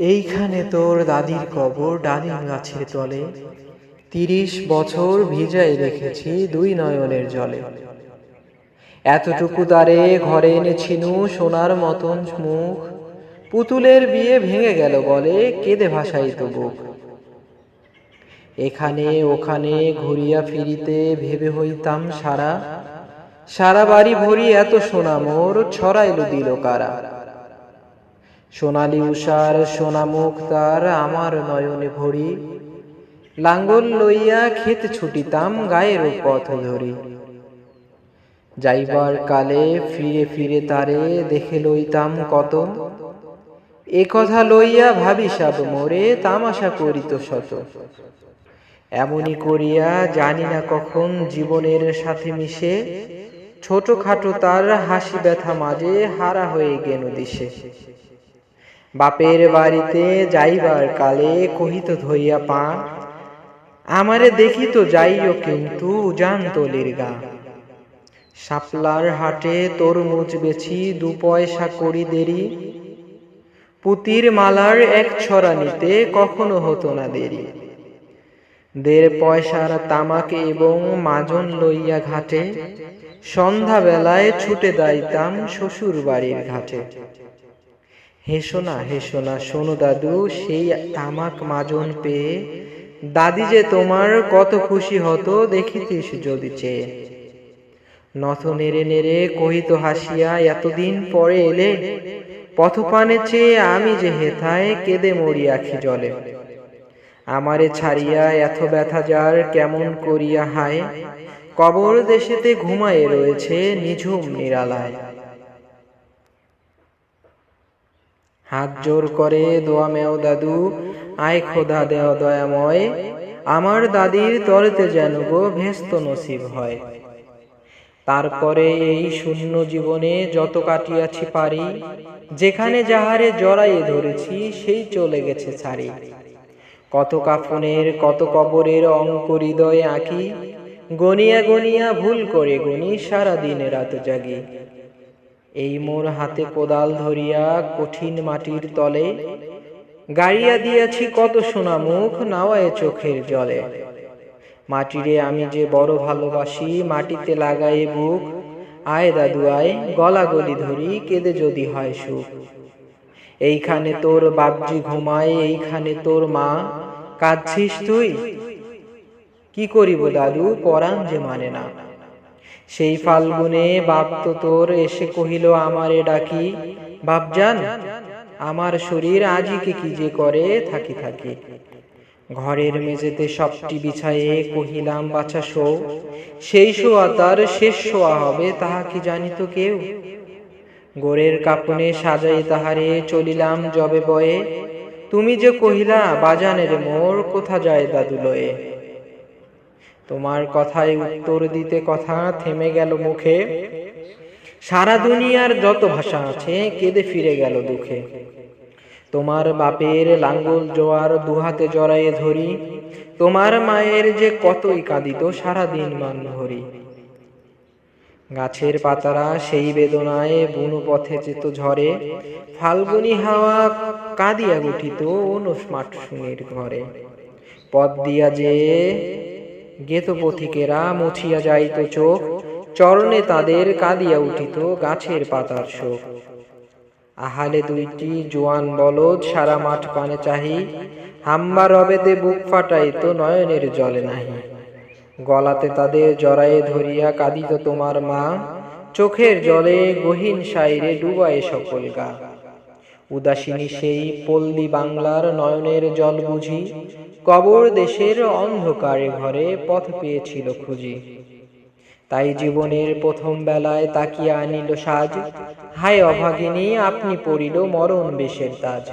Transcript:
এইখানে তোর দাদির কবর ডালিম গাছের তলে। তিরিশ বছর ভিজাই রেখেছি দুই নয়নের জলে। এতটুকু তারে ঘরে এনেছিনু সোনার মতন মুখ। পুতুলের বিয়ে ভেঙে গেল বলে কেঁদে ভাসাইত বুক। এখানে ওখানে ঘুরিয়া ফিরিতে ভেবে হইতাম সারা। সারা বাড়ি ভরি এত সোনা মোর, ছড়াইল দিল কারা। সোনালি উষার সোনা মুখ তার আমার নয়নে ভরি। লাঙ্গল লইয়া ক্ষেত ছুটিতাম গায়ের পথ ধরি। যাইবার কালে ফিরে ফিরে তারে দেখে লইতাম কত। এ কথা লইয়া ভাবি সাব মোরে তামাশা করিত শত। এমনি করিয়া জানি না কখন জীবনের সাথে মিশে। ছোটখাটো তার হাসি ব্যথা মাঝে হারা হয়ে গেল দিশে। বাপের বাড়িতে যাইবার কালে কহিত ধইয়া পা আমারে দেখিত যাইও কিন্তু উজান তলির গা। শাপলার হাটে তরমুজ বেছি দু পয়সা করি দেরি। পুতির মালার এক ছড়া নিতে কখনো হতো না দেরি। দেড় পয়সার তামাক এবং মাজন লইয়া ঘাটে। সন্ধ্যা বেলায় ছুটে দাইতাম শ্বশুর বাড়ির ঘাটে। হেসো না হেসো না শোনো দাদু, সেই তামাক মাজন পেয়ে দাদি যে তোমার কত খুশি হতো, দেখিতিস যদি চেয়ে। নথ নেড়ে নেড়ে কহিত হাসিয়া, এতদিন পরে এলে, পথপানে চেয়ে আমি যে হেথায় কেঁদে মরি আখি জলে। আমারে ছাড়িয়া এত ব্যথা যার কেমন করিয়া হায়? কবর দেশেতে ঘুমায়ে রয়েছে নিঝুম নিরালায়। হাত জোর করে দোয়া মেও দাদু। আয় খোদা দেও দয়াময়। আমার দাদির তরেতে যেন গো ভেস্ত নসিব হয়। তারপরে এই শূন্য জীবনে যত কাটিয়াছি পারি, যেখানে যাহারে জড়াইয়ে ধরেছি, সেই চলে গেছে ছাড়ি। কত কাফনের, কত কবরের অঙ্ক হৃদয়ে আঁকি, গনিয়া গনিয়া ভুল করে গনি সারা দিন রাত জাগি। এই মোর হাতে কোদাল ধরিয়া কঠিন মাটির তলে গাড়িয়া দিয়াছি কত সোনা মুখ নাওয়ায় চোখের জলে। মাটিরে আমি যে বড় ভালোবাসি, মাটিতে লাগাই বুক, আয় দাদু আয় গলা গলি ধরি, কেঁদে যদি হয় সুখ। এইখানে তোর বাপজি ঘুমায়, এইখানে তোর মা, কাঁদছিস তুই? কি করিব দাদু, পরাণ যে মানে না। সেই ফাল্গুনে বাপ তো তোর এসে কহিল, আমারে ডাকি বাপজান আমার শরীর আজিকে কি যে করে, থাকি থাকি। ঘরের মেঝেতে সবটি বিছায়ে কহিলাম, বাছা শো সেই শোয়া তার শেষ শোয়া হবে, তাহা কি জানিত কেউ? গোরের কাপনে সাজাই তাহারে চলিলাম জবে বয়ে। তুমি যে কহিলা, বাজানের মোর, কোথা যায় দাদু লয়ে তোমার কথায় উত্তর দিতে কথা থেমে গেল মুখে। সারা দুনিয়ার যত ভাষা আছে কেঁদে ফিরে গেল দুঃখে। তোমার বাপের লাঙ্গল জোয়ার দুহাতে জড়াইয়ে ধরি। তোমার মায়ের যে কতই কাঁদিত সারাদিন মান ধরি গাছের পাতারা সেই বেদনায় বুনো পথে যেত ঝরে। ফাল্গুনি হাওয়া কাঁদিয়া উঠিত অনুস্মাট শুনির ঘরে। পথ দিয়া যে গেত পথিকেরা মুছিয়া যাইত চোখ চরণে তাদের কাঁদিয়া উঠিত গাছের পাতার শোক। আহালে দুইটি জোয়ান বলদ সারা মাঠ পানে চাহি হাম্বা রবেতে বুক ফাটাইত নয়নের জলে নাহি। গলাতে তাদের জড়ায়ে ধরিয়া কাঁদিত তোমার মা। চোখের জলে গহীন সাইরে ডুবায় সকল গা। উদাসিনী সেই পল্লী বাংলার নয়নের জল বুঝি, কবর দেশের অন্ধকারে ঘরে পথ পেয়েছিল খুঁজি। তাই জীবনের প্রথম বেলায় তাকিয়া আনিল সাজ, হায় অভাগিনী, আপনি পড়িল মরণ বেশের তাজ।